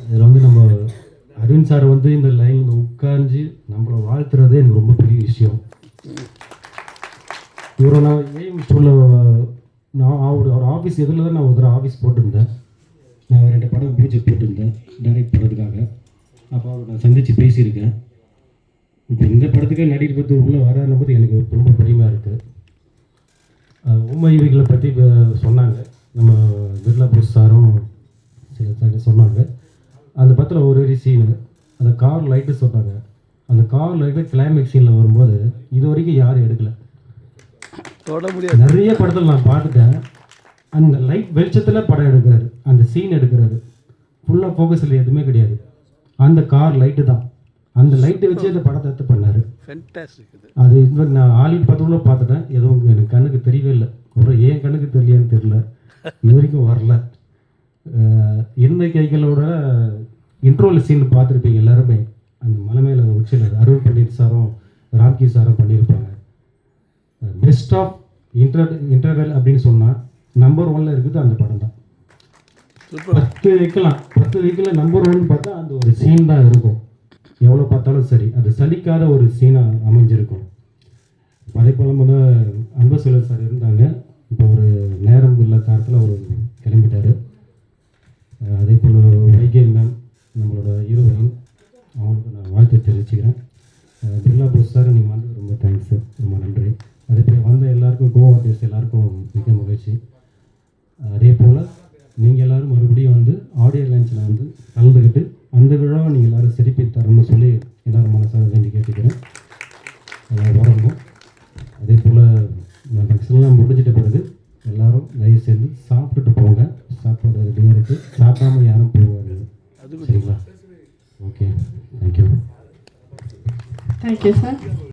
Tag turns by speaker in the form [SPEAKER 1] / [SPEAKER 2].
[SPEAKER 1] இதில் வந்து நம்ம அருண் சார் வந்து இந்த லைனில் உட்காந்து நம்மளை வாழ்த்துறது எனக்கு ரொம்ப பெரிய விஷயம். இவரை நான் ஏஎம் ஸ்கூலில் நான் அவர் அவர் ஆஃபீஸ் எதில் தான் நான் ஒரு ஆஃபீஸ் போட்டிருந்தேன். நான் ரெண்டு படம் பூஜை போட்டிருந்தேன் டைரக்ட் பண்ணுறதுக்காக அப்போ அவரை நான் சந்தித்து பேசியிருக்கேன். இப்போ இந்த படத்துக்கே நடிகர் பத்து உள்ளே வரான போது எனக்கு ரொம்ப பெருமையாக இருக்குது உமைவிகளை பற்றி சொன்னாங்க. நம்ம பிர்லா போஸ் சாரும் சில சார் சொன்னாங்க. அந்த படத்தில் ஒரு ஒரு சீனு அந்த கார் லைட்டு சொன்னாங்க அந்த கார் லைட்டு கிளைமேக்ஸ் சீனில் வரும்போது இது வரைக்கும் யாரும் எடுக்கலை.
[SPEAKER 2] தொட முடியாது.
[SPEAKER 1] நிறைய படத்தில் நான் பார்த்துட்டேன். அந்த லைட் வெளிச்சத்தில் படம் எடுக்கிறாரு. அந்த சீன் எடுக்கிறாரு. ஃபுல்லாக ஃபோக்கஸில் எதுவுமே கிடையாது. அந்த கார் லைட்டு தான். அந்த லைட்டை வச்சு அந்த படத்தை எடுத்து பண்ணார். அது இன்ஃபேக்ட் நான் ஆலிட் படத்துல பார்த்துட்டேன். எதுவும் எனக்கு கண்ணுக்கு தெரியவே இல்லை. அப்புறம் ஏன் கண்ணுக்கு தெரியலையான்னு தெரியல. இது வரைக்கும் வரல. இருந்த கைகளோட இன்ட்ரோல் சீன் பார்த்துருப்பீங்க எல்லாருமே. அந்த மலை மேலே உச்சியில் அருள் பண்டிட் சாரும் ராம்கி சாரும் பண்ணியிருப்பாங்க. பெஸ்ட் ஆஃப் இன்டர் இன்டர்வெல் அப்படின்னு சொன்னால் நம்பர் ஒன்ல இருக்குது அந்த படம் தான். பத்து வைக்கலாம். பத்து வைக்கல நம்பர் ஒன் பார்த்தா அந்த ஒரு சீன் தான் இருக்கும். எவ்வளோ பார்த்தாலும் சரி அது சலிக்காத ஒரு சீனாக அமைஞ்சிருக்கும். போல் வந்து அன்பு செல்வன் சார் இருந்தாங்க. இப்போ ஒரு நேரம் இல்ல காலத்தில் அவர் கிளம்பிட்டாரு அஹ் அதே போல் வைகே மேம் நம்மளோட ஹீரோயின் அவங்களுக்கு நான் வாழ்த்து தெரிவிச்சுக்கிறேன் அஹ் பிர்லா போஸ் சார் நீங்கள் வந்தது ரொம்ப தேங்க்ஸ் ரொம்ப நன்றி அதே போல் வந்த எல்லாருக்கும் கோவா டேஸ்ட் எல்லாருக்கும் மிக மகிழ்ச்சி. அதே போல் நீங்கள் எல்லாரும் மறுபடியும் வந்து ஆடியோ லான்ச்சில் வந்து கலந்துக்கிட்டு அந்த விழாவை நீங்கள் எல்லாரும் சிரிப்பி தரணும்னு சொல்லி எல்லாரும் மனசாக வேண்டி கேட்டுக்கிறேன். வரணும் அதே போல் ஃபங்க்ஷன்லாம் முடிஞ்சிட்ட பிறகு எல்லாரும் தயவு செஞ்சு சாப்பிட்டுட்டு போங்க. சாப்பாடு ரெடியாக இருக்குது சாப்பிடாம யாரும் போவாங்க
[SPEAKER 2] அது
[SPEAKER 1] சரிங்களா? Okay thank you
[SPEAKER 3] thank you sir